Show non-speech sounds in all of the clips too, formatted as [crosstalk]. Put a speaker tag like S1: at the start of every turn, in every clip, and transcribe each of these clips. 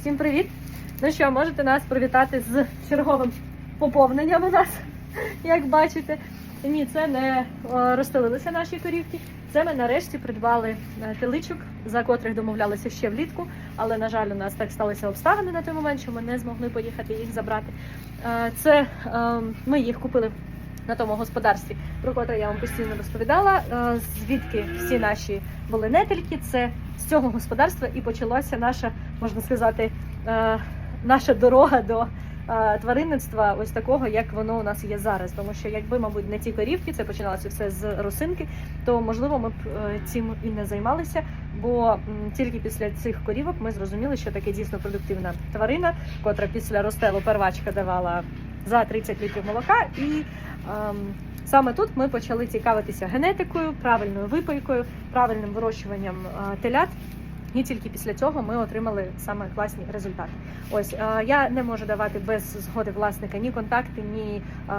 S1: Всім привіт! Ну що, можете нас привітати з черговим поповненням у нас, як бачите. Ні, це не е, розстелилися наші корівки. Це ми нарешті придбали е, теличок, за котрих домовлялися ще влітку. Але, на жаль, у нас так сталися обставини на той момент, що ми не змогли поїхати їх забрати. Е, Це е, ми їх купили на тому господарстві, про котре я вам постійно розповідала. Е, Звідки всі наші були нетельки, це з цього господарства і почалася наша, можна сказати, е, наша дорога до е, тваринництва, ось такого, як воно у нас є зараз. Тому що якби, мабуть, не ті корівки, це починалося все з росинки, то можливо ми б цим і не займалися. Бо тільки після цих корівок ми зрозуміли, що таке дійсно продуктивна тварина, котра після ростелу первачка давала за 30 літрів молока. І ем, саме тут ми почали цікавитися генетикою, правильною випайкою, правильним вирощуванням е, телят. І тільки після цього ми отримали саме класні результати. Ось е, я не можу давати без згоди власника ні контакти, ні е,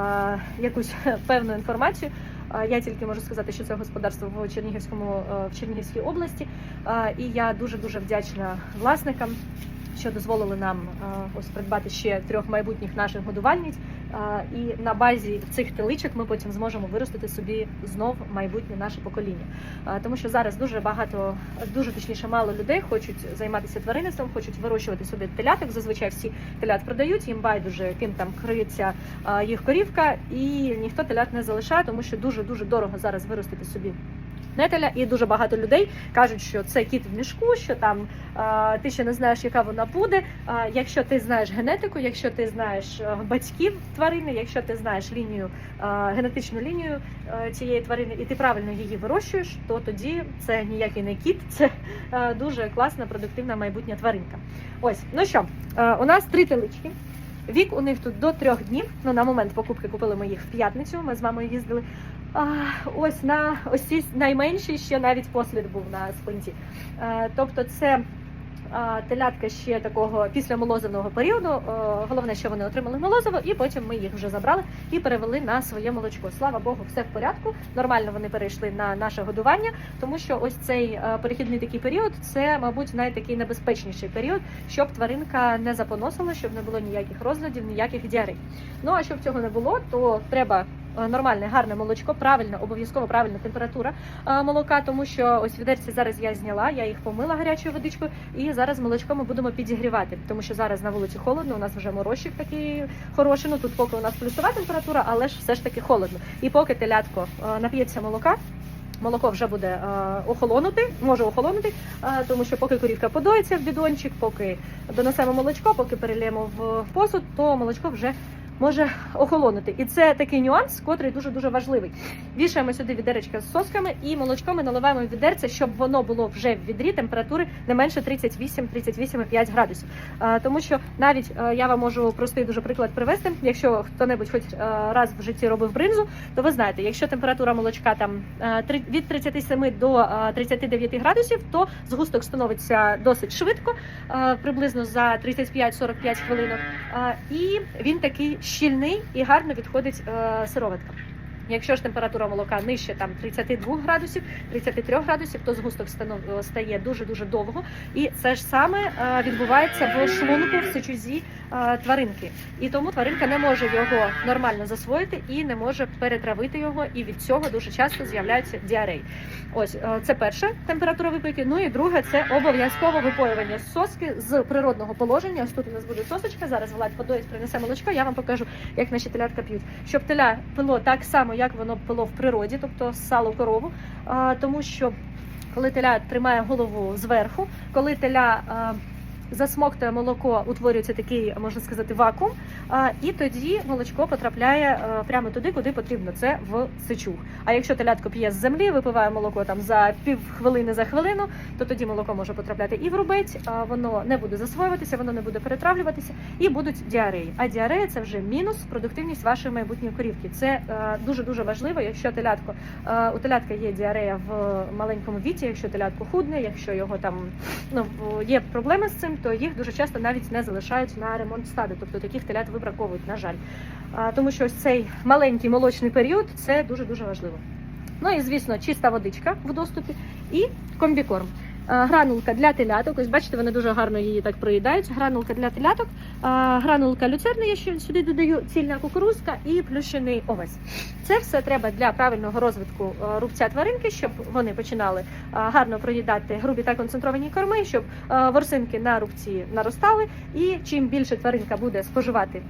S1: якусь [laughs] певну інформацію. Е, Я тільки можу сказати, що це господарство в Чернігівському в Чернігівській області. І я дуже дуже вдячна власникам, що дозволили нам е, ось придбати ще трьох майбутніх наших годувальниць. Е, І на базі цих теличок ми потім зможемо виростити собі знов майбутнє наше покоління. Е, Тому що зараз дуже багато, дуже точніше, мало людей хочуть займатися тваринництвом, хочуть вирощувати собі теляток. Зазвичай всі телят продають, їм байдуже, ким там криється їх корівка, і ніхто телят не залишає, тому що дуже дуже дорого зараз виростити собі. Нетеля і дуже багато людей кажуть, що це кіт в мішку, що там ти ще не знаєш, яка вона буде. Якщо ти знаєш генетику, якщо ти знаєш е, батьків тварини, якщо ти знаєш лінію, генетичну лінію е, цієї тварини, і ти правильно її вирощуєш, то тоді це ніякий не кіт, це е, дуже класна, продуктивна майбутня тваринка. Ось, ну що, у нас три телички. Вік у них тут до трьох днів. Ну на момент покупки купили ми їх в п'ятницю. Ми з мамою їздили. Ось на ось ці найменші ще навіть послід був на спинці. Е, тобто, це телятка ще такого після молозивного періоду. Е, Головне, що вони отримали молозиво, і потім ми їх вже забрали і перевели на своє молочко. Слава Богу, все в порядку. Нормально вони перейшли на наше годування, тому що ось цей е, перехідний такий період це, мабуть, найтакий небезпечніший період, щоб тваринка не запоносила, щоб не було ніяких розладів, ніяких діарей. Ну а щоб цього не було, то треба. Е, Нормальне, гарне молочко, правильна, обов'язково правильна температура е, молока, тому що ось відерці зараз я зняла, я їх помила гарячою водичкою, і зараз молочко ми будемо підігрівати, тому що зараз на вулиці холодно. У нас вже морозчик такий хороший. Ну тут поки у нас плюсова температура, але ж все ж таки холодно. І поки телятко е, нап'ється молока. Молоко вже буде е, охолонути, може охолонути, е, тому що поки корівка подоїться в бідончик, поки донесемо молочко, поки перелємо в посуд, то молочко вже може охолонути. І це такий нюанс, котрий дуже дуже важливий. Вішаємо сюди відеречка з сосками, і молочко ми наливаємо в відерце, щоб воно було вже в відрі температури не менше 38-38,5 градусів. Тому що навіть е, я вам можу простий дуже приклад привести. Якщо хто-небудь хоч е, раз в житті робив бринзу, то ви знаєте, якщо температура молочка там е, від 37 до е, 39 градусів, то згусток становиться досить швидко, приблизно за 35-45 хвилинок. І він такий щільний і гарно відходить е, сироватка. Якщо ж температура молока нижче там 32 градусів, 33 градусів, то згусток стає дуже дуже довго, і це ж саме е, відбувається в шлунку в сечузі е, тваринки. І тому тваринка не може його нормально засвоїти і не може перетравити його. І від цього дуже часто з'являються діареї. Ось е, це перша температура випийки. Ну і друге це обов'язково випоювання соски з природного положення. Ось тут у нас буде сосочка. Зараз Влад подоїть, принесе молочко. Я вам покажу, як наші телятка п'ють. Щоб теля пило так само, як воно пило в природі, тобто сало корову, тому що коли теля тримає голову зверху, коли теля засмоктує молоко, утворюється такий, можна сказати, вакуум, і тоді молочко потрапляє прямо туди, куди потрібно. Це в сечуг. А якщо телятко п'є з землі, випиває молоко там за пів хвилини за хвилину, то тоді молоко може потрапляти і в рубець, воно не буде засвоюватися, воно не буде перетравлюватися, і будуть діареї. А діарея це вже мінус продуктивність вашої майбутньої корівки. Це дуже дуже важливо, якщо телятко е, у телятка є діарея в маленькому віці, якщо телятко худне, якщо його там ну є проблеми з цим, то їх дуже часто навіть не залишають на ремонт стади. Тобто таких телят вибраковують, на жаль. Тому що ось цей маленький молочний період це дуже дуже важливо. Ну і звісно, чиста водичка в доступі і комбікорм. А, гранулка для теляток. Ось бачите, вони дуже гарно її так проїдають. Гранулка для теляток, гранулка люцерни, я ще сюди додаю цільна кукурузка і плющений овес. Це все треба для правильного розвитку рубця тваринки, щоб вони починали гарно проїдати грубі та концентровані корми, щоб ворсинки на рубці наростали. І чим більше тваринка буде споживати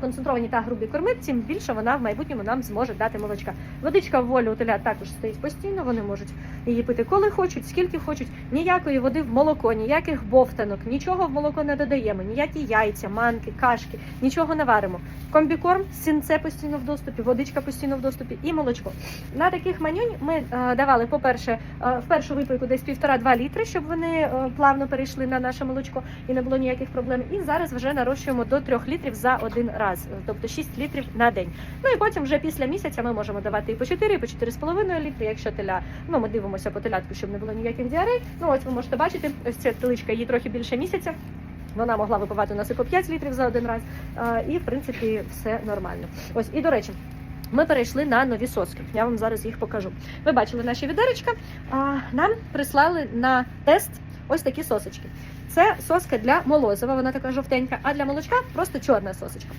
S1: концентровані та грубі корми, тим більше вона в майбутньому нам зможе дати молочка. Водичка в волі у телят також стоїть постійно. Вони можуть її пити коли хочуть, скільки хочуть. Ніякої води в молоко, ніяких бовтанок, нічого в молоко не додаємо, ніякі яйця, манки, кашки, нічого не варимо. Комбікорм, сінце постійно в доступі, водичка постійно в доступі і молочко. На таких манюнь ми е, давали, по-перше, е, в першу випийку десь півтора-два літри, щоб вони е, плавно перейшли на наше молочко і не було ніяких проблем. І зараз вже нарощуємо до 3 літрів за один раз, тобто 6 літрів на день. Ну і потім вже після місяця ми можемо давати і по 4, і по 4,5 літри, якщо теля. Ну ми дивимося по телятку, щоб не було ніяких діарей. Ну ось ви можете бачити, ось ця теличка їй трохи більше місяця. Вона могла випивати у нас і по 5 літрів за один раз, і в принципі все нормально. Ось і до речі. Ми перейшли на нові соски. Я вам зараз їх покажу. Ви бачили наші відеречка. Нам прислали на тест ось такі сосочки. Це соска для молозива, вона така жовтенька, а для молочка просто чорна сосочка.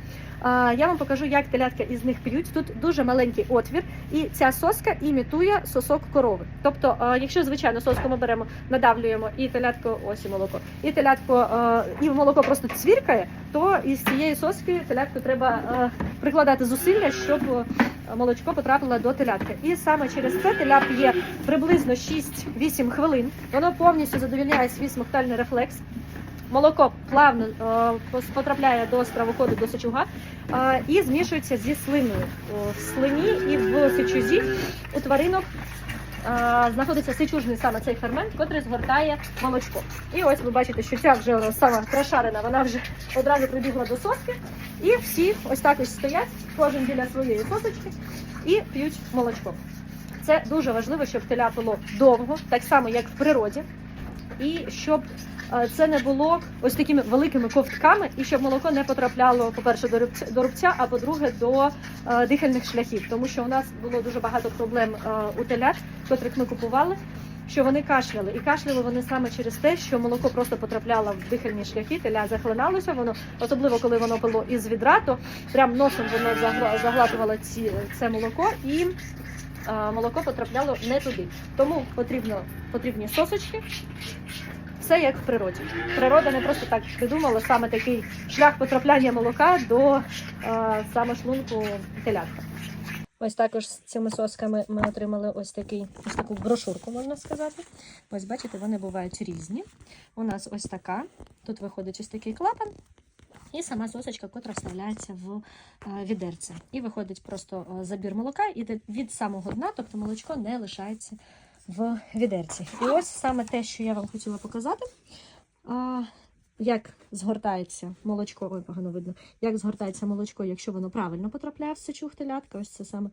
S1: Я вам покажу, як телятка із них п'ють. Тут дуже маленький отвір, і ця соска імітує сосок корови. Тобто, якщо звичайно соску ми беремо, надавлюємо і телятко, ось і молоко, і телятко, і молоко просто цвіркає, то із цієї соски телятку треба прикладати зусилля, щоб молочко потрапило до телятки. І саме через це теля п'є приблизно 6-8 хвилин. Воно повністю задовільняє свій смоктальний рефлекс. Молоко плавно е, потрапляє до стравоходу до сечуга е, і змішується зі слиною. В слині і в сечузі у тваринок е, знаходиться сечужний саме цей фермент, який згортає молочко. І ось ви бачите, що ця вже сама прошарена, вона вже одразу прибігла до соски. І всі ось так ось стоять, кожен біля своєї сосочки і п'ють молочко. Це дуже важливо, щоб теля пило довго, так само як в природі, і щоб це не було ось такими великими ковтками, і щоб молоко не потрапляло, по-перше, до рубця, до рубця, а по-друге, до е, дихальних шляхів. Тому що у нас було дуже багато проблем е, у телят, котрих ми купували. Що вони кашляли, і кашляли вони саме через те, що молоко просто потрапляло в дихальні шляхи, теля захлиналося. Воно особливо коли воно пило із відра, то прям носом воно загла- заглатувало ці це молоко і молоко потрапляло не туди. Тому потрібно потрібні сосочки. Все як в природі. Природа не просто так придумала саме такий шлях потрапляння молока до а, саме шлунку телятка. Ось також з цими сосками ми отримали ось такий ось таку брошурку, можна сказати. Ось бачите, вони бувають різні. У нас ось така. Тут виходить ось такий клапан. І сама сосочка, котра вставляється в е, відерце. І виходить просто е, забір молока, і від самого дна, тобто молочко не лишається в відерці. І ось саме те, що я вам хотіла показати. Як згортається молочко, ой, погано видно, як згортається молочко, якщо воно правильно потрапляє в сечух телятка, ось це саме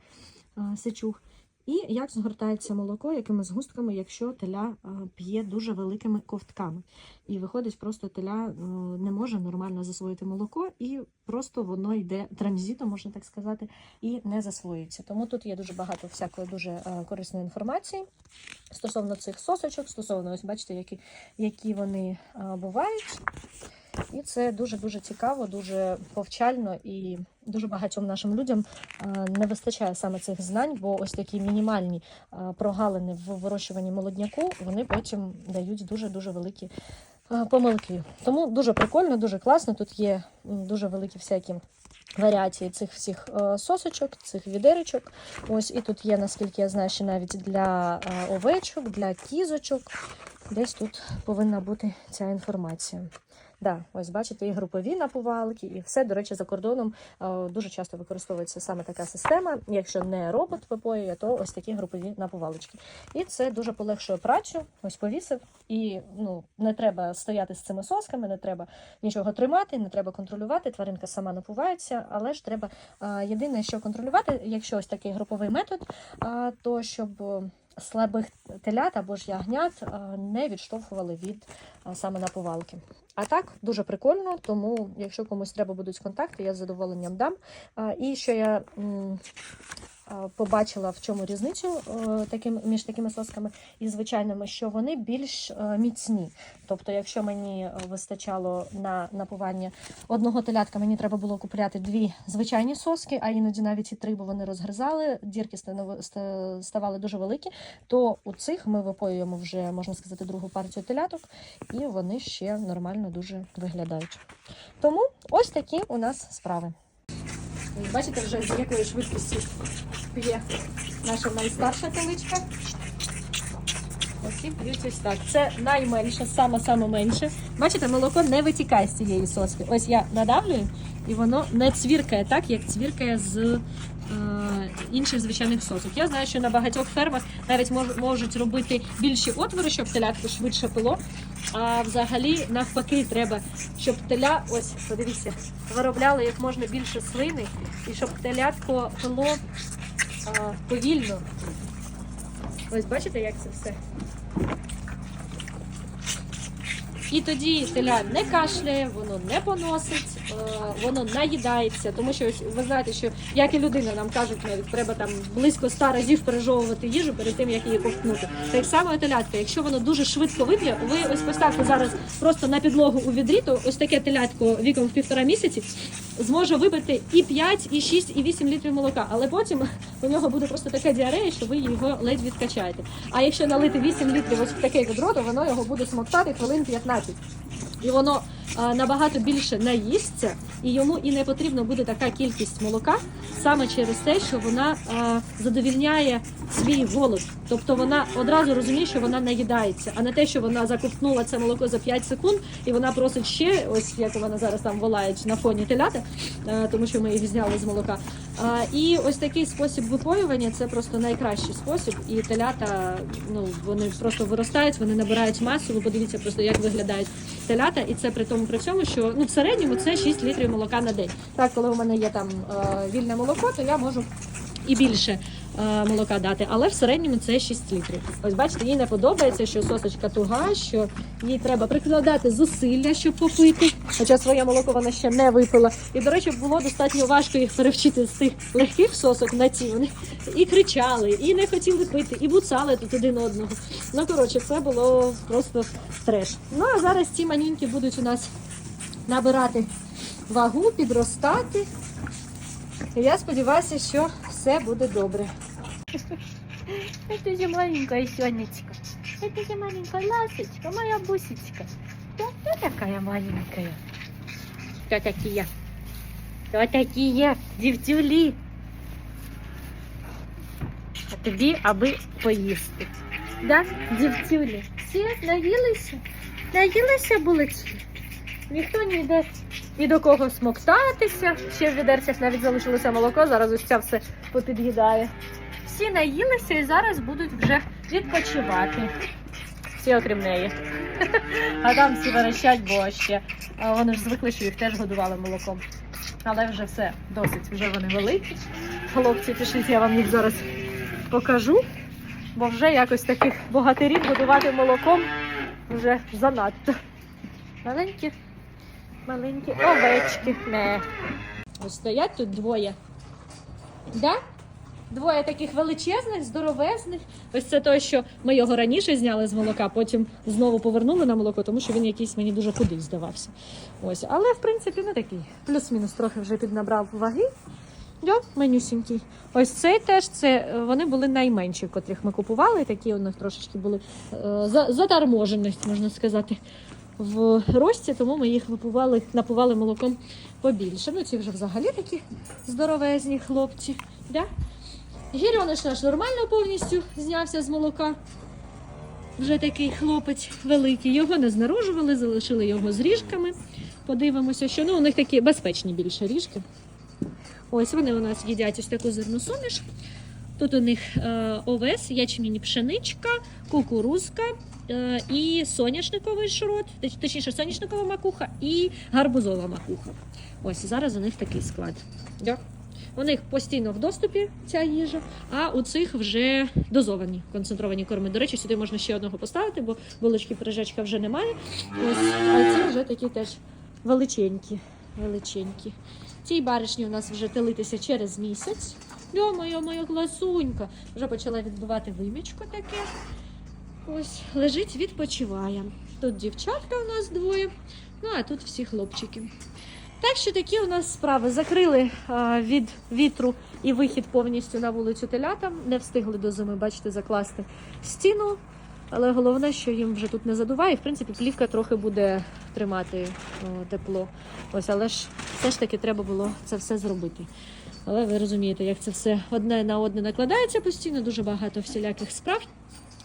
S1: а, сечуг. І як згортається молоко, якими згустками, якщо теля п'є дуже великими ковтками. І виходить, просто теля е, не може нормально засвоїти молоко, і просто воно йде транзитом, можна так сказати, і не засвоюється. Тому тут є дуже багато всякої дуже е, корисної інформації стосовно цих сосочок, стосовно ось бачите, які, які вони е, бувають. І це дуже-дуже цікаво, дуже повчально і дуже багатьом нашим людям е, не вистачає саме цих знань, бо ось такі мінімальні е, прогалини в вирощуванні молодняку вони потім дають дуже-дуже великі е, помилки. Тому дуже прикольно, дуже класно. Тут є дуже великі всякі. Варіації цих всіх сосочок, цих відеречок. Ось і тут є, наскільки я знаю, ще навіть для овечок, для кізочок. Десь тут повинна бути ця інформація. Да, ось бачите, і групові напувалки, і все. До речі, за кордоном е, дуже часто використовується саме така система. Якщо не робот випоює, то ось такі групові напувалочки. І це дуже полегшує працю. Ось повісив. І ну не треба стояти з цими сосками, не треба нічого тримати, не треба контролювати. Тваринка сама напувається, але ж треба е, єдине, що контролювати, якщо ось такий груповий метод, е, то щоб. Е, Слабих телят або ж ягнят е, не відштовхували від е, саме наповалки. А так, дуже прикольно, тому якщо комусь треба будуть контакти, я з задоволенням дам. І що я побачила, в чому різницю е, таким, між такими сосками і звичайними, що вони більш е, міцні. Тобто, якщо мені е, вистачало на напування одного телятка, мені треба було купляти дві звичайні соски, а іноді навіть і три, бо вони розгризали, дірки ставали дуже великі. То у цих ми випоюємо вже, можна сказати, другу партію теляток, і вони ще нормально дуже виглядають. Тому ось такі у нас справи. Бачите, вже з якою швидкістю п'є наша найстарша теличка. Ось і п'ють ось так. Це найменше, саме-саме менше. Бачите, молоко не витікає з цієї соски. Ось я надавлюю, і воно не цвіркає так, як цвіркає з е, інших звичайних сосок. Я знаю, що на багатьох фермах навіть мож, можуть робити більші отвори, щоб телятко швидше пило. А взагалі, навпаки, треба, щоб теля, ось подивіться, виробляли як можна більше слини, і щоб телятко пило повільно. Ось бачите, як це все. І тоді теля не кашляє, воно не поносить, е, воно наїдається, тому що ось ви знаєте, що як і людина нам кажуть, навіть треба там близько ста разів пережовувати їжу перед тим, як її ковтнути. Так само телятка. Якщо воно дуже швидко вип'є, ви ось поставте зараз просто на підлогу у відрі, то ось таке телятко віком в півтора місяці зможе випити і 5, і 6, і 8 літрів молока, але потім у нього буде просто така діарея, що ви його ледь відкачаєте. А якщо налити 8 літрів ось в таке відро, то воно його буде смоктати хвилин 15. І воно а, набагато більше наїсться, і йому і не потрібно буде така кількість молока саме через те, що вона а, задовільняє свій голод. Тобто вона одразу розуміє, що вона наїдається, а не те, що вона заковтнула це молоко за 5 секунд, і вона просить ще, ось як вона зараз там волають на фоні телята, а, тому що ми їх зняли з молока. І ось такий спосіб випоювання це просто найкращий спосіб. І телята ну вони просто виростають, вони набирають масу. Ви подивіться просто, як виглядають телята, і це при тому при цьому, що ну в середньому це 6 літрів молока на день. Так, коли у мене є там е, вільне молоко, то я можу і більше е, молока дати, але в середньому це 6 літрів. Ось бачите, їй не подобається, що сосочка туга, що їй треба прикладати зусилля, щоб попити. Хоча своє молоко вона ще не випила. І, до речі, було достатньо важко їх перевчити з тих легких сосок на ці. Вони і кричали, і не хотіли пити, і буцали тут один одного. Ну коротше, це було просто треш. Ну а зараз ці манюньки будуть у нас набирати вагу, підростати. Я сподіваюся, що все буде добре. Это же маленькая Сонечка. Это же маленькая ласточка, моя бусечка. Да, ты такая маленькая. Кто такие? Кто такие? Дівтюлі. А тобі, аби поїсти. Да, дівтюлі? Всі наїлися? Наїлися булочки? Ніхто не йде ні до кого смоктатися. Ще в відерцях навіть залишилося молоко, зараз ось це все попід'їдає. Всі наїлися і зараз будуть вже відпочивати. Всі окрім неї. [laughs] А там всі верещать, бо ще вони ж звикли, що їх теж годували молоком. Але вже все досить, вже вони великі. Хлопці, пішліть, я вам їх зараз покажу, бо вже якось таких богатирів годувати молоком вже занадто. Маленькі, маленькі овечки. Не. Ось стоять тут двоє. Да? Двоє таких величезних, здоровезних. Ось це той, що ми його раніше зняли з молока, потім знову повернули на молоко, тому що він якийсь мені дуже худий здавався. Ось, але в принципі не такий. Плюс-мінус трохи вже піднабрав ваги. Да, менюсінький. Ось цей теж це е, вони були найменші, котрих ми купували. Такі у них трошечки були е, за- заторможеність, можна сказати, в рості, тому ми їх випували, напували молоком побільше. Ну, ці вже взагалі такі здоровезні хлопці. Да? Гірьониш наш нормально повністю знявся з молока. Вже такий хлопець великий. Його не знаружували, залишили його з ріжками. Подивимося, що ну, у них такі безпечні більше ріжки. Ось вони у нас їдять ось таку зерну суміш. Тут у них е, овес, ячмінь пшеничка, кукурузка і соняшниковий шрот, точніше соняшникова макуха і гарбузова макуха. Ось зараз у них такий склад. Да. У них постійно в доступі ця їжа, а у цих вже дозовані концентровані корми. До речі, сюди можна ще одного поставити, бо булочки пиріжечка вже немає. Ось, а ці вже такі теж величенькі. величенькі. Цій баришні у нас вже телитися через місяць. Йо-моє, моя глазунька. Вже почала відбивати вимічку таке. Ось, лежить, відпочиває. Тут дівчатка у нас двоє, ну а тут всі хлопчики. Так що такі у нас справи. Закрили а, від вітру і вихід повністю на вулицю телятам. Не встигли до зими, бачите, закласти стіну. Але головне, що їм вже тут не задуває. В принципі, плівка трохи буде тримати о, тепло. Ось, але ж все ж таки треба було це все зробити. Але ви розумієте, як це все одне на одне накладається постійно, дуже багато всіляких справ.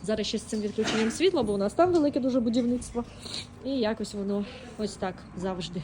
S1: Зараз ще з цим відключенням світла, бо у нас там велике дуже будівництво. І якось воно ось так завжди.